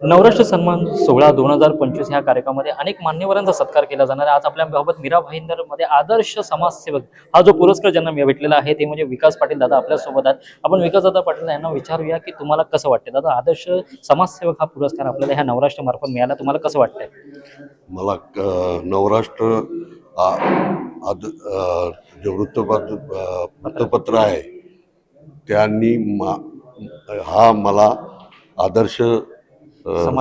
नवराष्ट्र सन्मान सोहळा दोन हजार पंचवीस ह्या कार्यक्रमामध्ये अनेक मान्यवरांचा सत्कार केला जाणार आहे. आज आपल्या बाबत मीरा भाईंदरमध्ये आदर्श समाजसेवक हा जो पुरस्कार ज्यांना मी भेटलेला आहे ते म्हणजे विकास पाटील दादा आपल्यासोबत आहेत. आपण विकास दादा पाटील यांना विचारूया की तुम्हाला कसं वाटतं दादा आदर्श समाजसेवक हा पुरस्कार आपल्याला ह्या नवराष्ट्र मार्फत मिळाला. तुम्हाला कसं वाटतंय? मला नवराष्ट्र जे वृत्तपत्र वृत्तपत्र आहे त्यांनी मा हा मला आदर्श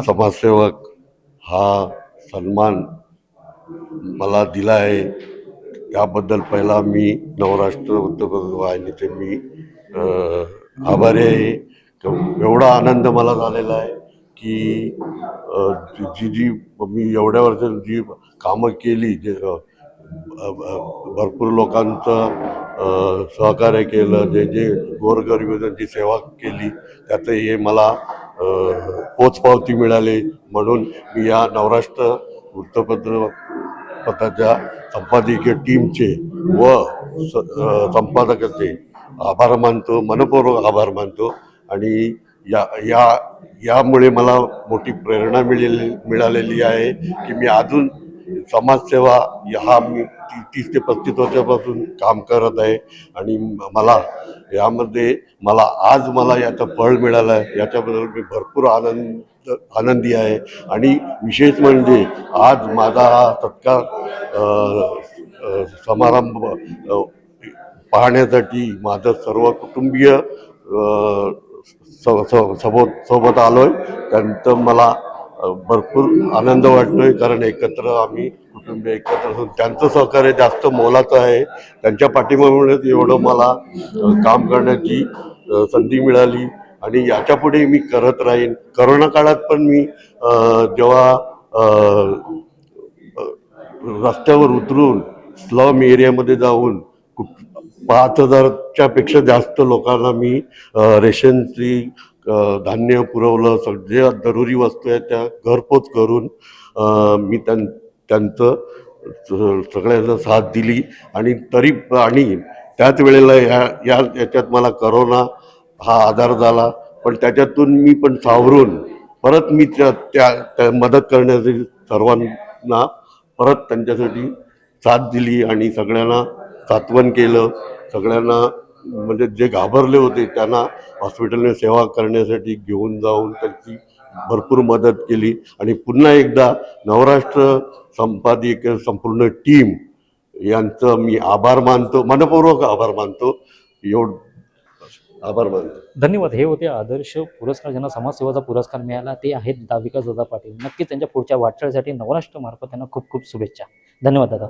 समाजसेवक हा सन्मान मला दिला आहे त्याबद्दल पहिला मी नवराष्ट्र वृत्तपत्र वाहिनीचे मी आभारी आहे. एवढा आनंद मला झालेला आहे की जी जी मी एवढ्या वर्ष जी कामं केली जे भरपूर लोकांचं सहकार्य केलं जे जे गोरगरिबांची सेवा केली त्याचं हे मला पोचपावती मिळाली म्हणून मी या नवराष्ट्र वृत्तपत्र पत्राच्या संपादकीय टीमचे व स संपादकाचे आभार मानतो मनपूर्वक आभार मानतो आणि या या यामुळे मला मोठी प्रेरणा मिळेल मिळालेली आहे की मी अजून समाजसेवा हा मी ती- तीस ते पस्तीस वर्षापासून काम करत आहे आणि मला यामध्ये मला आज मला याचं फळ मिळालं आहे. याच्याबद्दल मी भरपूर आनंद आनंदी आहे. आणि विशेष म्हणजे आज माझा हा सत्कार समारंभ पाहण्यासाठी माझं सर्व कुटुंबीय स- स- सोबत सोबत आलो आहे त्यानंतर मला भरपूर आनंद वाटतोय कारण एकत्र आम्ही कुटुंबीय एकत्र असून त्यांचं सहकार्य जास्त मोलाचं आहे. त्यांच्या पाठिंब्यामुळेच एवढं मला काम करण्याची संधी मिळाली. आणि याच्यापुढे मी करत राहीन. करोना काळात पण मी जेव्हा रस्त्यावर उतरून स्लम एरियामध्ये जाऊन कुठ पाच हजारच्या पेक्षा जास्त लोकांना मी रेशनची धान्य पुरवलं सग जे जरुरी वस्तू आहेत त्या घरपोच करून मी त्यां त्यांचं सगळ्यांना साथ दिली आणि तरी आणि त्याच वेळेला ह्या या याच्यात मला करोना हा आधार झाला. पण त्याच्यातून मी पण सावरून परत मी त्या त्या त्या मदत करण्यासाठी सर्वांना परत त्यांच्यासाठी साथ दिली आणि सगळ्यांना सात्वन केलं. सगळ्यांना म्हणजे जे घाबरले होते त्यांना हॉस्पिटलने सेवा करण्यासाठी घेऊन जाऊन त्यांची भरपूर मदत केली. आणि पुन्हा एकदा नवराष्ट्र संपादिक संपूर्ण टीम यांचं मी आभार मानतो मनपूर्वक आभार मानतो. एवढ आभार मानतो. धन्यवाद. हे होते आदर्श पुरस्कार ज्यांना समाजसेवाचा पुरस्कार मिळाला ते आहेत दा विकास दादा पाटील. नक्कीच त्यांच्या पुढच्या वाटचालीसाठी नवराष्ट्र मार्फत त्यांना खूप खूप शुभेच्छा. धन्यवाद दादा.